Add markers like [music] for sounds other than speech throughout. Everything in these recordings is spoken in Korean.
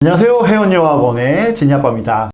안녕하세요. 회원여학원의 진야빠입니다.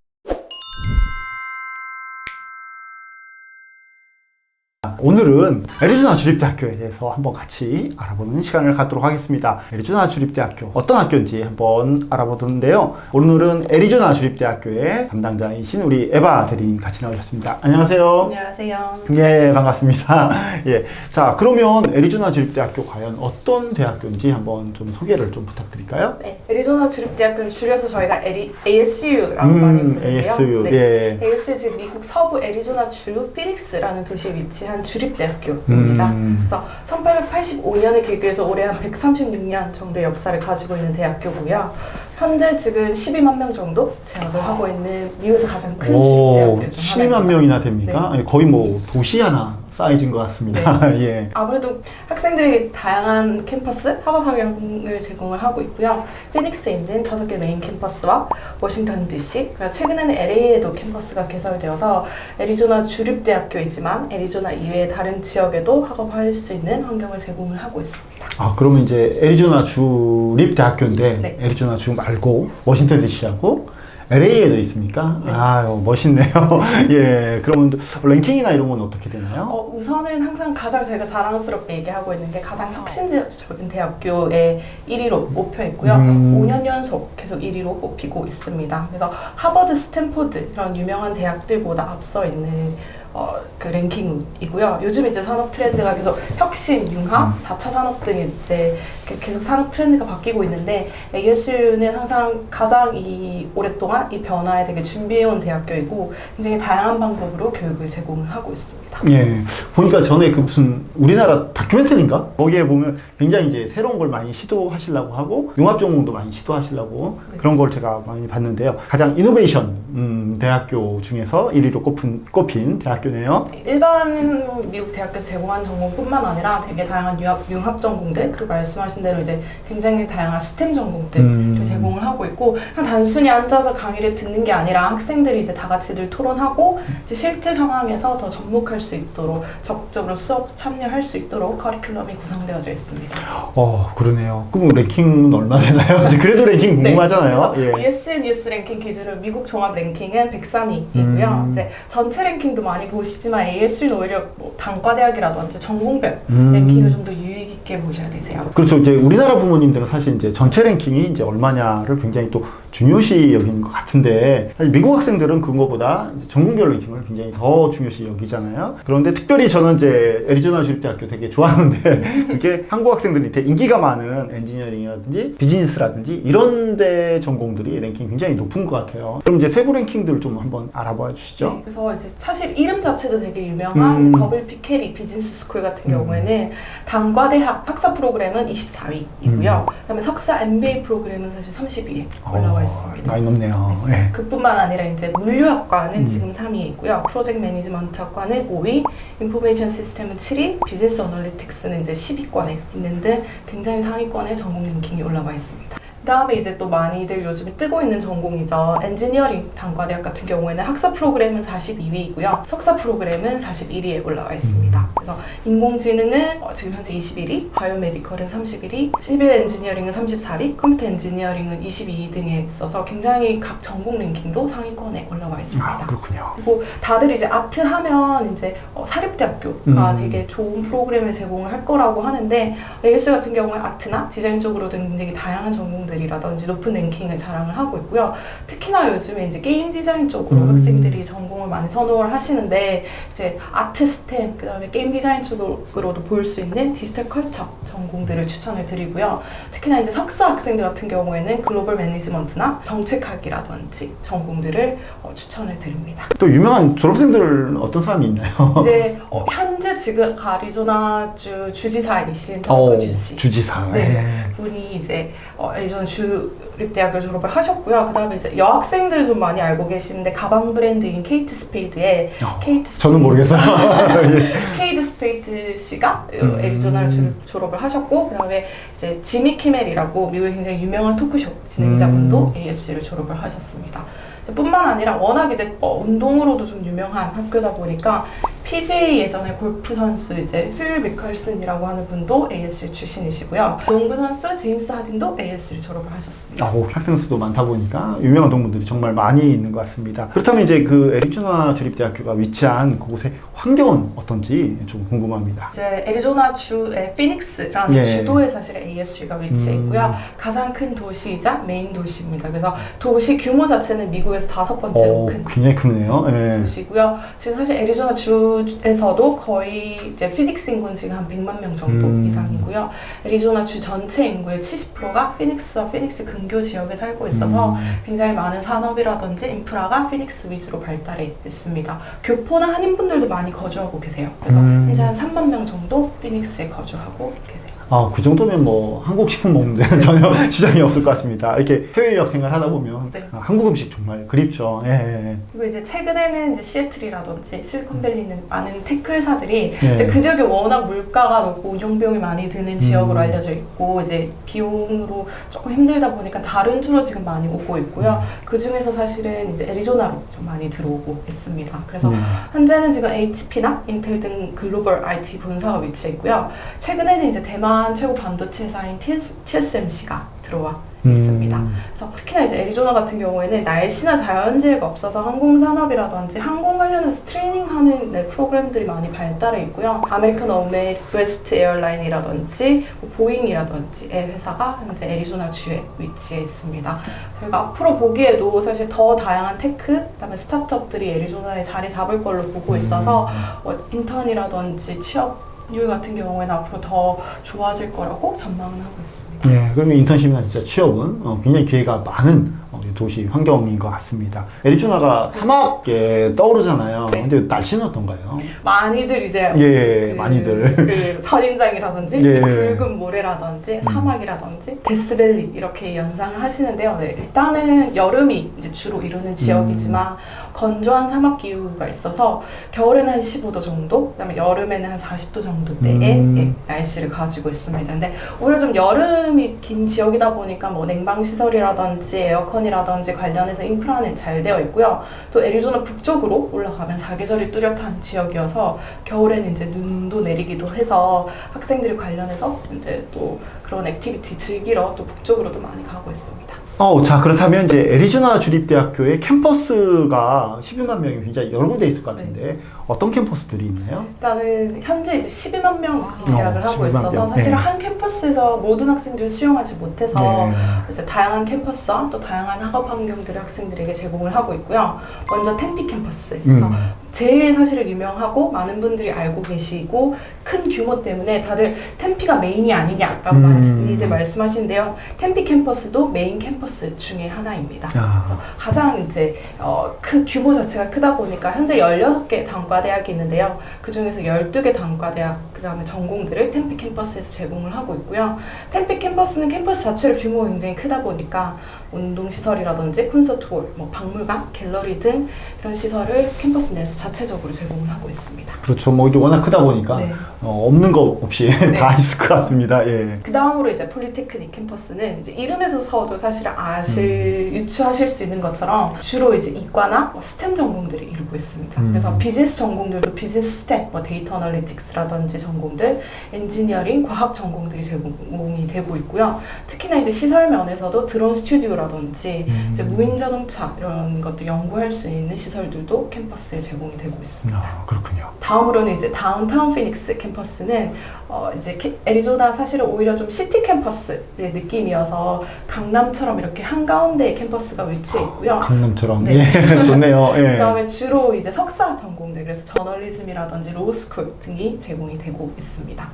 오늘은 애리조나 주립대학교에 대해서 한번 같이 알아보는 시간을 갖도록 하겠습니다. 애리조나 주립대학교 어떤 학교인지 한번 알아보는데요. 오늘은 애리조나 주립대학교의 담당자이신 우리 에바 대리님 같이 나오셨습니다. 안녕하세요. 안녕하세요. 예, 반갑습니다. [laughs] 예. 자, 그러면 애리조나 주립대학교 과연 어떤 대학교인지 한번 좀 소개를 좀 부탁드릴까요? 네, 애리조나 주립대학교는 줄여서 저희가 에리, ASU라고 음, 많이 부르는데요. ASU, 네. 예. ASU 지금 미국 서부 애리조나 주 피닉스라는 도시에 위치한 주립대학교입니다. 음. 그래서 1885년에 개교해서 올해 한 136년 정도의 역사를 가지고 있는 대학교고요. 현재 지금 12만 명 정도 재학을 하고 있는 미국에서 가장 큰 오, 주립대학교 중 12만 하나입니다. 명이나 됩니까? 예, 거의 뭐 도시 하나 사이즈인 것 같습니다. [laughs] 예. 아무래도 학생들이 다양한 캠퍼스, 학업 환경을 제공을 하고 있고요. 피닉스에 있는 다섯 개 메인 캠퍼스와 워싱턴 DC, 그리고 최근에는 LA에도 캠퍼스가 개설되어서 애리조나 주립대학교이지만 애리조나 이외의 다른 지역에도 학업할 수 있는 환경을 제공을 하고 있습니다. 아, 그러면 이제 애리조나 주립 대학교인데 네. 애리조나 주 말고 워싱턴 DC하고 LA에도 있습니까? 네. 아유, 멋있네요. [laughs] 예. 그러면 랭킹이나 이런 건 어떻게 되나요? 어, 우선은 항상 가장 제가 자랑스럽게 얘기하고 있는 게 가장 혁신적인 대학교의 1위로 뽑혀 있고요. 음. 5년 연속 계속 1위로 뽑히고 있습니다. 그래서 하버드, 스탠포드 이런 유명한 대학들보다 앞서 있는 어, 그 랭킹이고요. 요즘 이제 산업 트렌드가 계속 혁신, 융합, 4차 산업 등이 이제 그 계속 산업 트렌드가 바뀌고 있는데 ASU는 항상 가장 이 오랫동안 이 변화에 되게 준비해온 대학교이고 굉장히 다양한 방법으로 교육을 제공을 하고 있습니다. 예. 보니까 전에 그 무슨 우리나라 다큐멘터리인가? 거기에 보면 굉장히 이제 새로운 걸 많이 시도하시려고 하고 융합 전공도 많이 시도하시려고 네. 그런 걸 제가 많이 봤는데요. 가장 이노베이션 음, 대학교 중에서 1위로 꼽힌, 꼽힌 대학교네요. 일반 미국 대학교 제공하는 전공뿐만 아니라 되게 다양한 융합, 융합 전공들 그리고 말씀하신 대로 이제 굉장히 다양한 스템 전공들을 음. 제공을 하고 있고 그냥 단순히 앉아서 강의를 듣는 게 아니라 학생들이 이제 다 같이들 토론하고 이제 실제 상황에서 더 접목할 수 있도록 적극적으로 수업 참여할 수 있도록 커리큘럼이 구성되어져 있습니다. 어, 그러네요. 그럼 랭킹은 얼마 되나요? [laughs] 그래도 랭킹 궁금하잖아요. 네, 그래서 예. ES 뉴스 랭킹 기준으로 미국 종합 랭킹 은 103위이고요. 음. 이제 전체 랭킹도 많이 보시지만 ASU는 오히려 뭐 단과대학이라든지 전공별 음. 랭킹을 좀 더 유익 있게 보셔야 되세요. 그렇죠. 이제 우리나라 부모님들은 사실 이제 전체 랭킹이 이제 얼마냐를 굉장히 또 중요시 여기는 것 같은데 사실 미국 학생들은 그거보다 이제 전공별 랭킹을 굉장히 더 중요시 여기잖아요. 그런데 특별히 저는 이제 애리조나 주립대학교 되게 좋아하는데 [laughs] 이게 한국 학생들이 되게 인기가 많은 엔지니어링이라든지 비즈니스라든지 이런 데 전공들이 랭킹 굉장히 높은 것 같아요. 그럼 이제 세부 랭킹들 좀 한번 알아봐 주시죠. 네, 그래서 이제 사실 이름 자체도 되게 유명한 음. 더블 피케리 비즈니스 스쿨 같은 경우에는 단과대학 학사 프로그램은 24위이고요. 그다음에 석사 MBA 프로그램은 사실 30위에 올라와 있습니다. 많이 높네요. 예. 그뿐만 아니라 이제 물류학과는 음. 지금 3위에 있고요. 프로젝트 매니지먼트 학과는 5위, 인포메이션 시스템은 7위, 비즈니스 어널리틱스는 이제 10위권에 있는 등 굉장히 상위권에 전공 랭킹이 올라와 있습니다. 그다음에 이제 또 많이들 요즘에 뜨고 있는 전공이죠. 엔지니어링 단과대학 같은 경우에는 학사 프로그램은 42위이고요. 석사 프로그램은 41위에 올라와 있습니다. 그래서 인공지능은 어, 지금 현재 21위, 바이오메디컬은 31위, 시빌 엔지니어링은 34위, 컴퓨터 엔지니어링은 22위 등에 있어서 굉장히 각 전공 랭킹도 상위권에 올라와 있습니다. 아, 그렇군요. 그리고 다들 이제 아트 하면 이제 어, 사립대학교가 음. 되게 좋은 프로그램을 제공을 할 거라고 하는데 AS 같은 경우에 아트나 디자인 쪽으로도 굉장히 다양한 전공들 이라든지 높은 랭킹을 자랑을 하고 있고요. 특히나 요즘에 이제 게임 디자인 쪽으로 음. 학생들이 전공을 많이 선호를 하시는데 이제 아트 스템 그다음에 게임 디자인 쪽으로도 볼 수 있는 디지털 컬처 전공들을 추천을 드리고요. 특히나 이제 석사 학생들 같은 경우에는 글로벌 매니지먼트나 정책학이라든지 전공들을 어, 추천을 드립니다. 또 유명한 졸업생들 어떤 사람이 있나요? 이제 [laughs] 어, 현 재 지금 아리조나주 주지사이신 어, 주씨 주지사. 네. 예. 분이 이제 어, 애리조나 주립대학교 졸업을 하셨고요. 그다음에 이제 여학생들 좀 많이 알고 계시는데 가방 브랜드인 케이트 스페이드의 어, 케이트 저는 모르겠어요. 예. 케이드 스페이트 씨가 음. 애리조나를 주- 졸업을 하셨고 그다음에 이제 지미 키멜이라고 미국의 굉장히 유명한 토크쇼 진행자분도 음. ASU를 졸업을 하셨습니다. 이제 뿐만 아니라 워낙 이제 어, 운동으로도 좀 유명한 학교다 보니까 PGA 예전에 골프 선수 이제 필 미컬슨이라고 하는 분도 ASU 출신이시고요. 농구 선수 제임스 하딘도 ASU 졸업을 하셨습니다. 아, 오, 학생 수도 많다 보니까 유명한 동문들이 정말 많이 있는 것 같습니다. 그렇다면 이제 그 애리조나 주립대학교가 위치한 그곳의 환경은 어떤지 좀 궁금합니다. 이제 애리조나 주의 피닉스라는 예. 주도에 사실 ASU가 위치해 음. 있고요. 가장 큰 도시이자 메인 도시입니다. 그래서 도시 규모 자체는 미국에서 다섯 번째로 어, 큰 굉장히 크네요. 예. 도시고요. 지금 사실 애리조나 주 에서도 거의 이제 피닉스 인구는 지금 한 100만 명 정도 음. 이상이고요. 애리조나 주 전체 인구의 70%가 피닉스와 피닉스 근교 지역에 살고 있어서 음. 굉장히 많은 산업이라든지 인프라가 피닉스 위주로 발달해 있습니다. 교포나 한인분들도 많이 거주하고 계세요. 그래서 음. 현재 한 3만 명 정도 피닉스에 거주하고 계세요. 아, 그 정도면 뭐 한국 식품 먹는 데는 [laughs] 전혀 시장이 없을 것 같습니다. 이렇게 해외 생활 하다 보면 네. 아, 한국 음식 정말 그립죠. 예, 예. 그리고 이제 최근에는 이제 시애틀이라든지 실리콘밸리는 많은 테크회사들이 예. 이제 그 지역에 워낙 물가가 높고 운용 비용이 많이 드는 지역으로 음. 알려져 있고 이제 비용으로 조금 힘들다 보니까 다른 주로 지금 많이 오고 있고요. 음. 그 중에서 사실은 이제 애리조나로 좀 많이 들어오고 있습니다. 그래서 예. 현재는 지금 HP나 인텔 등 글로벌 IT 본사가 위치해 있고요. 최근에는 이제 대만 최고 반도체 회사인 TSMC가 들어와 있습니다. 음. 그래서 특히나 이제 애리조나 같은 경우에는 날씨나 자연재해가 없어서 항공 산업이라든지 항공 관련해서 트레이닝하는 네, 프로그램들이 많이 발달해 있고요. 아메리칸 어메 웨스트 에어라인이라든지 뭐 보잉이라든지의 회사가 현재 애리조나 주에 위치해 있습니다. 저희가 앞으로 보기에도 사실 더 다양한 테크, 그다음에 스타트업들이 애리조나에 자리 잡을 걸로 보고 있어서 뭐 인턴이라든지 취업 률 같은 경우에는 앞으로 더 좋아질 거라고 전망을 하고 있습니다. 예, 그러면 인턴십이나 진짜 취업은 어, 굉장히 기회가 많은 어, 도시 환경인 것 같습니다. 애리조나가 사막에 떠오르잖아요. 네. 근데 날씨는 어떤가요? 많이들 이제 예, 그- 많이들. 그 선인장이라든지 예. 붉은 모래라든지 사막이라든지 데스밸리 이렇게 연상을 하시는데요. 네, 일단은 여름이 이제 주로 이루는 지역이지만 건조한 사막 기후가 있어서 겨울에는 한 15도 정도, 그다음에 여름에는 한 40도 정도대의 음. 예, 날씨를 가지고 있습니다. 근데 오히려 좀 여름이 긴 지역이다 보니까 뭐 냉방 시설이라든지 에어컨이라든지 관련해서 인프라는 잘 되어 있고요. 또 애리조나 북쪽으로 올라가면 사계절이 뚜렷한 지역이어서 겨울에는 이제 눈도 내리기도 해서 학생들이 관련해서 이제 또 그런 액티비티 즐기러 또 북쪽으로도 많이 가고 있습니다. 어, 자, 그렇다면 이제 애리조나 주립대학교의 캠퍼스가 12만 명이 굉장히 여러 군데 있을 것 같은데 네. 어떤 캠퍼스들이 있나요? 일단은 현재 이제 12만 명이 제약을 어, 하고 12만 있어서 명. 사실 네. 한 캠퍼스에서 모든 학생들을 수용하지 못해서 네. 이제 다양한 캠퍼스와 또 다양한 학업 환경들을 학생들에게 제공을 하고 있고요. 먼저 템피 캠퍼스. 그래서 음. 제일 사실은 유명하고 많은 분들이 알고 계시고 큰 규모 때문에 다들 템피가 메인이 아니냐라고 음. 많이들 말씀하시는데요. 템피 캠퍼스도 메인 캠퍼스 중에 하나입니다. 야. 그래서 가장 이제 어, 그 규모 자체가 크다 보니까 현재 16개 단과대학이 있는데요. 그 중에서 12개 단과대학 그다음에 전공들을 템피 캠퍼스에서 제공을 하고 있고요. 템피 캠퍼스는 캠퍼스 자체를 규모가 굉장히 크다 보니까 운동 시설이라든지 콘서트홀, 뭐 박물관, 갤러리 등 이런 시설을 캠퍼스 내에서 자체적으로 제공을 하고 있습니다. 그렇죠. 뭐 이게 워낙 크다 보니까 네. 어, 없는 거 없이 [laughs] 다 있을 것 같습니다. 예. 그 다음으로 이제 폴리테크닉 캠퍼스는 이제 이름에서도 사실 아실 음. 유추하실 수 있는 것처럼 주로 이제 이과나 뭐 스템 전공들을 이루고 있습니다. 음. 그래서 비즈니스 전공들도 비즈니스 스템, 뭐 데이터 어널리틱스라든지 전공들, 엔지니어링, 과학 전공들이 제공이 되고 있고요. 특히나 이제 시설 면에서도 드론 스튜디오라 든지 음. 이제 무인 자동차 이런 것들 연구할 수 있는 시설들도 캠퍼스에 제공이 되고 있습니다. 아, 그렇군요. 다음으로는 이제 다운타운 피닉스 캠퍼스는 어 이제 캐- 애리조나 사실은 오히려 좀 시티 캠퍼스의 느낌이어서 강남처럼 이렇게 한가운데 캠퍼스가 위치해 있고요. 강남처럼. 네. 예. [laughs] 좋네요. 예. 그다음에 주로 이제 석사 전공들 그래서 저널리즘이라든지 로스쿨 등이 제공이 되고 있습니다.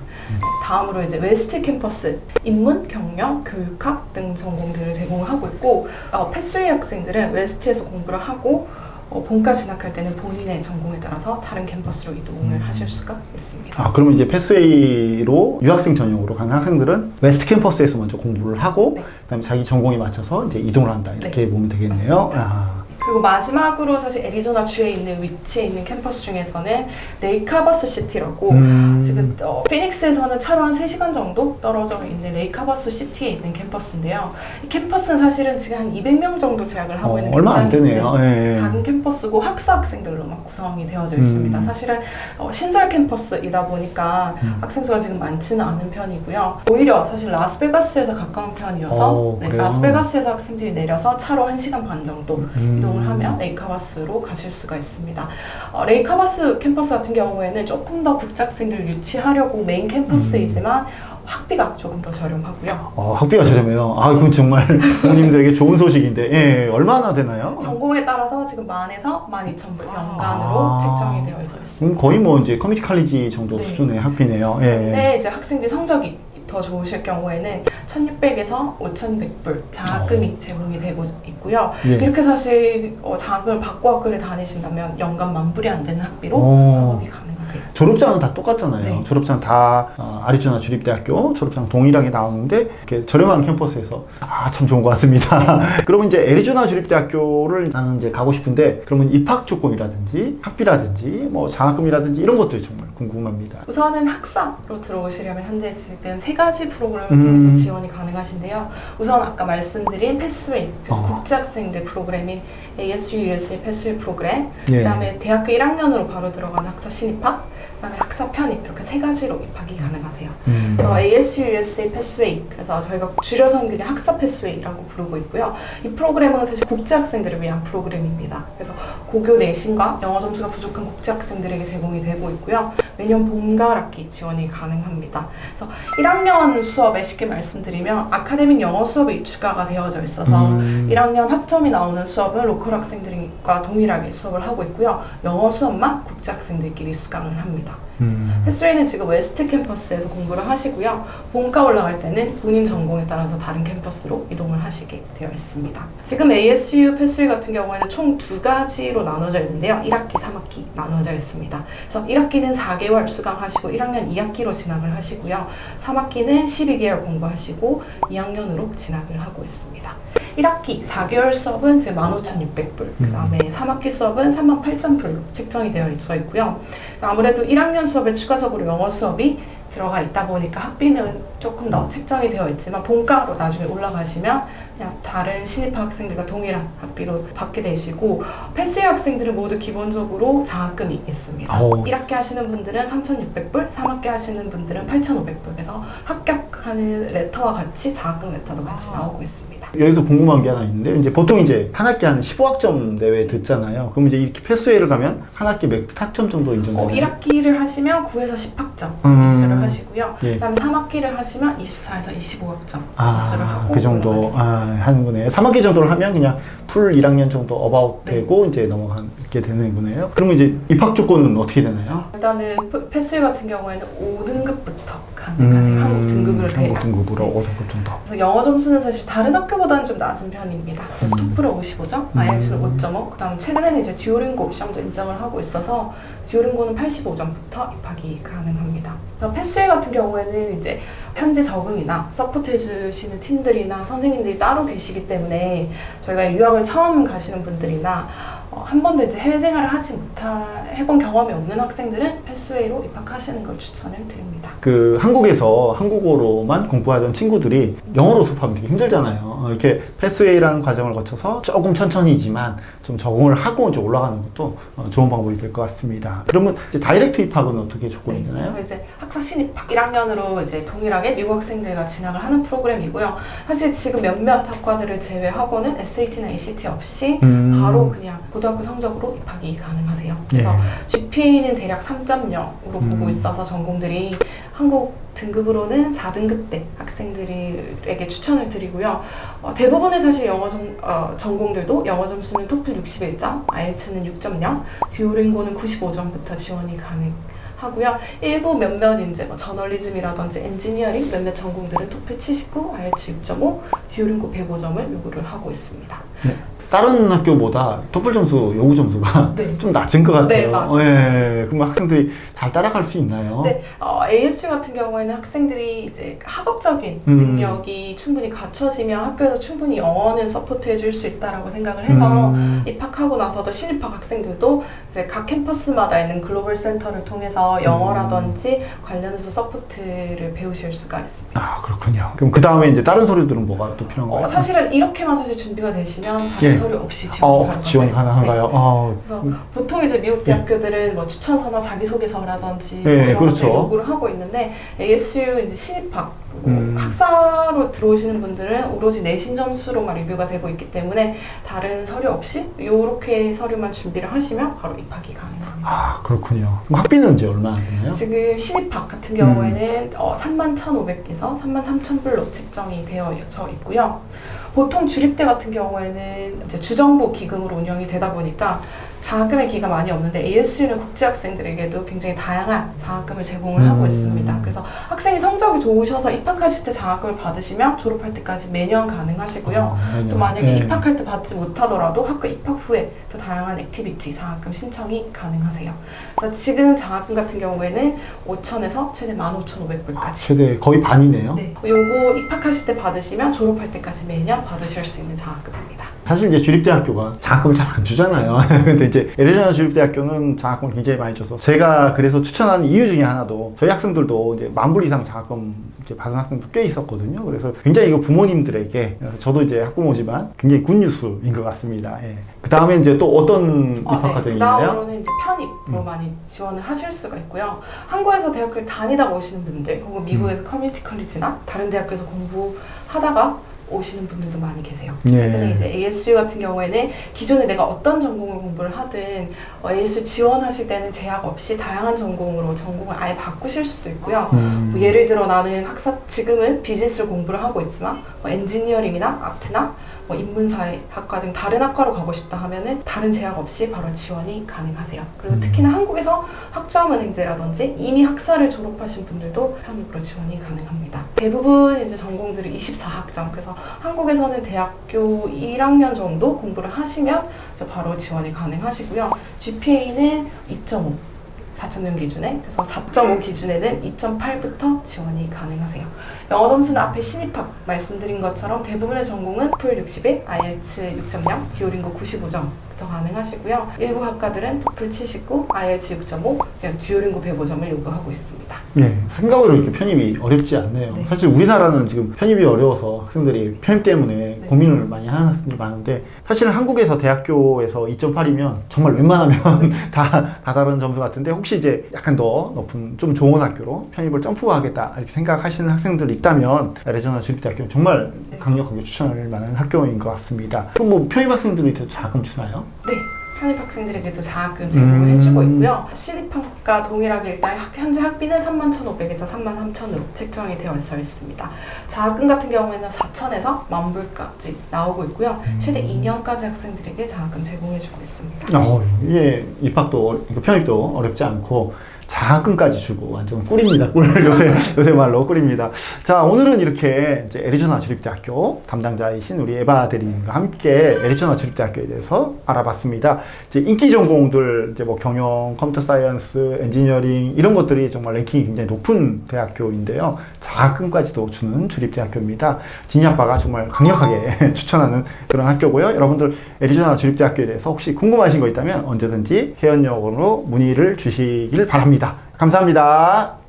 다음으로 이제 웨스트 캠퍼스 인문, 경영, 교육학 등 전공들을 제공을 하고 있고 어, 패스웨이 학생들은 웨스트에서 공부를 하고 어, 본과 진학할 때는 본인의 전공에 따라서 다른 캠퍼스로 이동을 음. 하실 수가 있습니다. 아, 그러면 이제 패스웨이로 유학생 전용으로 가는 학생들은 웨스트 캠퍼스에서 먼저 공부를 하고 네. 그다음에 자기 전공에 맞춰서 이제 이동을 한다. 이렇게 보면 되겠네요. 맞습니다. 아. 그리고 마지막으로 사실 애리조나 주에 있는 위치에 있는 캠퍼스 중에서는 레이카버스 시티라고 음. 지금 어, 피닉스에서는 차로 한 3시간 정도 떨어져 있는 레이카버스 시티에 있는 캠퍼스인데요. 이 캠퍼스는 사실은 지금 한 200명 정도 재학을 하고 어, 있는 얼마 안 되네요. 네, 예. 작은 캠퍼스고 학사 학생들로만 구성이 되어져 있습니다. 음. 사실은 어, 신설 캠퍼스이다 보니까 음. 학생 수가 지금 많지는 않은 편이고요. 오히려 사실 라스베가스에서 가까운 편이어서 어, 네? 라스베가스에서 학생들이 내려서 차로 1시간 반 정도 음. 이동을 하면 레이카바스로 가실 수가 있습니다. 어, 레이카바스 캠퍼스 같은 경우에는 조금 더 국제학생들을 유치하려고 메인 캠퍼스이지만 학비가 조금 더 저렴하고요. 어, 학비가 저렴해요. 아, 그건 정말 [laughs] 부모님들에게 좋은 소식인데, 예, 얼마나 되나요? 전공에 따라서 지금 만에서 12,000불 연간으로 아. 책정이 되어 있습니다. 음, 거의 뭐 이제 커뮤니티 칼리지 정도 네. 수준의 학비네요. 예. 근데 이제 학생들 성적이 더 좋으실 경우에는 1,600에서 5,100불 장학금이 제공이 되고 있고요. 예. 이렇게 사실 어, 장학금을 받고 학교를 다니신다면 연간 만 불이 안 되는 학비로 오. 학업이 가 졸업장은 다 똑같잖아요. 네. 졸업장 다 어, 아리조나 주립대학교 졸업장 동일하게 나오는데 이렇게 저렴한 캠퍼스에서 아 참 좋은 것 같습니다. 네. [laughs] 그러면 이제 애리조나 주립대학교를 나는 이제 가고 싶은데 그러면 입학 조건이라든지 학비라든지 뭐 장학금이라든지 이런 것들이 정말 궁금합니다. 우선은 학사로 들어오시려면 현재 지금 세 가지 프로그램을 음. 통해서 지원이 가능하신데요. 우선 아까 말씀드린 패스웨이, 그래서 어. 국제학생들 프로그램인 ASU USA 패스웨이 프로그램, 예. 그다음에 대학교 1학년으로 바로 들어가는 학사 신입학, 그다음에 학사 편입 이렇게 세 가지로 입학이 가능하세요. 음. 그래서 ASU USA 패스웨이, 그래서 저희가 줄여서는 그냥 학사 패스웨이라고 부르고 있고요. 이 프로그램은 사실 국제 학생들을 위한 프로그램입니다. 그래서 고교 내신과 영어 점수가 부족한 국제 학생들에게 제공이 되고 있고요. 매년 봄, 가을 학기 지원이 가능합니다. 그래서 1학년 수업에 쉽게 말씀드리면 아카데믹 영어 수업이 추가가 되어져 있어서 음. 1학년 학점이 나오는 수업은 로컬 학생들과 동일하게 수업을 하고 있고요. 영어 수업만 국제 학생들끼리 수강을 합니다. 음. 패스웨이는 지금 웨스트 캠퍼스에서 공부를 하시고요. 본과 올라갈 때는 본인 전공에 따라서 다른 캠퍼스로 이동을 하시게 되어 있습니다. 지금 ASU 패스웨이 같은 경우에는 총 두 가지로 나눠져 있는데요. 1학기, 3학기 나눠져 있습니다. 그래서 1학기는 4개월 수강하시고 1학년 2학기로 진학을 하시고요. 3학기는 12개월 공부하시고 2학년으로 진학을 하고 있습니다. 1학기 4개월 수업은 지금 15,600불, 그 다음에 3학기 수업은 38,000불로 책정이 되어 있고요. 아무래도 1학년 수업에 추가적으로 영어 수업이 들어가 있다 보니까 학비는 조금 더 책정이 되어 있지만 본과로 나중에 올라가시면 그냥 다른 신입 학생들과 동일한 학비로 받게 되시고 패스웨이 학생들은 모두 기본적으로 장학금이 있습니다. 오. 1학기 하시는 분들은 3,600불, 3학기 하시는 분들은 8,500불. 그래서 합격 하는 레터와 같이 장학금 레터도 같이 나오고 있습니다. 여기서 궁금한 게 하나 있는데 이제 보통 이제 한 학기 한 15학점 내외 듣잖아요. 그럼 이제 이렇게 패스웨이를 가면 한 학기 몇 학점 정도 어, 인정되나요? 1학기를 하시면 9에서 10학점 음. 이수를 하시고요. 예. 그다음에 3학기를 하시면 24에서 25학점 아, 이수를 하고 그 정도 올라가요. 아, 하는 거네요. 3학기 정도를 하면 그냥 풀 1학년 정도 어바웃 네. 되고 이제 넘어가게 되는 거네요. 그러면 이제 입학 조건은 어떻게 되나요? 일단은 패- 패스웨이 같은 경우에는 5등급부터 가능하세요. 한국 등급으로 음, 한국 돼요. 등급으로 네. 5등급 정도. 그래서 영어 점수는 사실 다른 학교보다는 좀 낮은 편입니다. 그래서 음. 토플은 55점, 음. IELTS는 5.5, 그다음에 최근에는 이제 듀오링고 시험도 인정을 하고 있어서 듀오링고는 85점부터 입학이 가능합니다. 패스웨이 같은 경우에는 이제 현재 적응이나 서포트 해주시는 팀들이나 선생님들이 따로 계시기 때문에 저희가 유학을 처음 가시는 분들이나 어, 한 번도 이제 해외 생활을 하지 못하 해본 경험이 없는 학생들은 패스웨이로 입학하시는 걸 추천을 드립니다. 그 한국에서 한국어로만 공부하던 친구들이 영어로 수업하면 되게 힘들잖아요. 어, 이렇게 패스웨이라는 과정을 거쳐서 조금 천천히지만 좀 적응을 하고 이제 올라가는 것도 어, 좋은 방법이 될 것 같습니다. 그러면 이제 다이렉트 입학은 어떻게 조건이 네, 되나요? 그래서 이제 학사 신입 1학년으로 이제 동일하게 미국 학생들과 진학을 하는 프로그램이고요. 사실 지금 몇몇 학과들을 제외하고는 SAT나 ACT 없이 음. 바로 그냥 고등학교 성적으로 입학이 가능하세요. 그래서 GPA는 대략 3.0으로 음. 보고 있어서 전공들이 한국 등급으로는 4등급대 학생들에게 추천을 드리고요. 어, 대부분의 사실 영어 전, 어, 전공들도 영어 점수는 토플 61점, IELTS는 6.0, 듀오링고는 95점부터 지원이 가능 하고요. 일부 몇몇 이제 뭐 저널리즘이라든지 엔지니어링 몇몇 전공들은 토플 79, IELTS 6.5, 듀오링고 105점을 요구를 하고 있습니다. 다른 학교보다 토플 점수 요구 점수가 [laughs] 네. 좀 낮은 것 같아요. 네, 맞아요. 예, 그럼 학생들이 잘 따라갈 수 있나요? 네, 어, ASU 같은 경우에는 학생들이 이제 학업적인 음. 능력이 충분히 갖춰지면 학교에서 충분히 영어는 서포트해 줄 수 있다라고 생각을 해서 음. 입학하고 나서도 신입학 학생들도 이제 각 캠퍼스마다 있는 글로벌 센터를 통해서 영어라든지 관련해서 서포트를 배우실 수가 있습니다. 아 그렇군요. 그럼 그 다음에 이제 다른 서류들은 뭐가 또 필요한가요? 어, 사실은 이렇게만 사실 준비가 되시면 다른 예. 서류 없이 지원 어, 가능하세요. 지원 가능한가요? 네. 어, 그래서 보통 이제 미국 대학교들은 뭐 추천서나 자기소개서라든지 네, 뭐 이런 그렇죠. 것들 요구를 하고 있는데 ASU 이제 신입학 뭐 음. 학사로 들어오시는 분들은 오로지 내신 점수로만 리뷰가 되고 있기 때문에 다른 서류 없이 이렇게 서류만 준비를 하시면 바로 입학이 가능합니다. 아 그렇군요. 그럼 학비는 이제 얼마나 되나요? 지금 신입학 같은 음. 경우에는 어, 3만 1,500에서 3만 3,000불로 책정이 되어져 있고요. 보통 주립대 같은 경우에는 이제 주정부 기금으로 운영이 되다 보니까 장학금의 기가 많이 없는데 ASU는 국제 학생들에게도 굉장히 다양한 장학금을 제공을 하고 음. 있습니다. 그래서 학생이 성적이 좋으셔서 입학하실 때 장학금을 받으시면 졸업할 때까지 매년 가능하시고요. 어, 매년. 또 만약에 네. 입학할 때 받지 못하더라도 학교 입학 후에 또 다양한 액티비티 장학금 신청이 가능하세요. 그래서 지금 장학금 같은 경우에는 5천에서 최대 15,500불까지. 최대 거의 반이네요. 네, 요거 입학하실 때 받으시면 졸업할 때까지 매년 받으실 수 있는 장학금입니다. 사실 이제 주립대학교가 장학금을 잘 안 주잖아요. [laughs] 근데 이제 애리조나 주립대학교는 장학금을 굉장히 많이 줘서 제가 그래서 추천하는 이유 중에 하나도 저희 학생들도 이제 만불 이상 장학금 이제 받은 학생도 꽤 있었거든요. 그래서 굉장히 이거 부모님들에게 저도 이제 학부모지만 굉장히 굿뉴스인 것 같습니다. 예. 그 다음에 이제 또 어떤 입학 어, 네. 과정이 그 있나요? 다음으로는 이제 편입으로 많이 지원을 하실 수가 있고요. 한국에서 대학교를 다니다 오시는 분들, 혹은 미국에서 커뮤니티 컬리지나 다른 대학교에서 공부하다가 오시는 분들도 많이 계세요. 예. 최근에 이제 ASU 같은 경우에는 기존에 내가 어떤 전공을 공부를 하든 어, ASU 지원하실 때는 제약 없이 다양한 전공으로 전공을 아예 바꾸실 수도 있고요. 음. 뭐 예를 들어 나는 학사 지금은 비즈니스를 공부를 하고 있지만 뭐 엔지니어링이나 아트나 뭐 인문사회 학과 등 다른 학과로 가고 싶다 하면은 다른 제약 없이 바로 지원이 가능하세요. 그리고 음. 특히나 한국에서 학점은 행제라든지 이미 학사를 졸업하신 분들도 편입으로 지원이 가능합니다. 대부분 이제 전공들이 24학점. 그래서 한국에서는 대학교 1학년 정도 공부를 하시면 이제 바로 지원이 가능하시고요. GPA는 2.5. 4.0 기준에 그래서 4.5 기준에는 2.8부터 지원이 가능하세요. 영어 점수는 앞에 신입학 말씀드린 것처럼 대부분의 전공은 토플 61, IELTS 6.0, 듀오링고 95점 부터 가능하시고요. 일부 학과들은 토플 79, IELTS 6.5, 그냥 듀오링고 105점을 요구하고 있습니다. 네, 생각으로 이렇게 편입이 어렵지 않네요. 네. 사실 우리나라는 지금 편입이 어려워서 학생들이 편입 때문에 네. 고민을 많이 하는 학생들이 많은데 사실은 한국에서 대학교에서 2.8이면 정말 웬만하면 [laughs] 다, 다 다른 점수 같은데 혹시 이제 약간 더 높은 좀 좋은 학교로 편입을 점프하겠다 이렇게 생각하시는 학생들이 있다면 애리조나 주립대학교는 정말 네. 강력하게 추천할 만한 학교인 것 같습니다. 그럼 뭐 편입 학생들이 더 자금 주나요? 네. 편입 학생들에게도 장학금 제공을 음. 해주고 있고요. 신입학과 동일하게 일단 학- 현재 학비는 31,500에서 33,000으로 책정이 되어 있습니다. 장학금 같은 경우에는 4,000에서 만불까지 나오고 있고요. 최대 2년까지 학생들에게 장학금 제공해주고 있습니다. 어, 이게 입학도 어- 편입도 어렵지 않고 장학금까지 주고 완전 꿀입니다. 꿀 [laughs] 요새 요새 말로 꿀입니다. 자 오늘은 이렇게 이제 애리조나 주립대학교 담당자이신 우리 에바 대리님과 함께 애리조나 주립대학교에 대해서 알아봤습니다. 이제 인기 전공들 이제 뭐 경영, 컴퓨터 사이언스, 엔지니어링 이런 것들이 정말 랭킹이 굉장히 높은 대학교인데요. 장학금까지도 주는 주립대학교입니다. 진이 아빠가 정말 강력하게 [laughs] 추천하는 그런 학교고요. 여러분들 애리조나 주립대학교에 대해서 혹시 궁금하신 거 있다면 언제든지 회원역으로 문의를 주시길 바랍 니다. 감사합니다.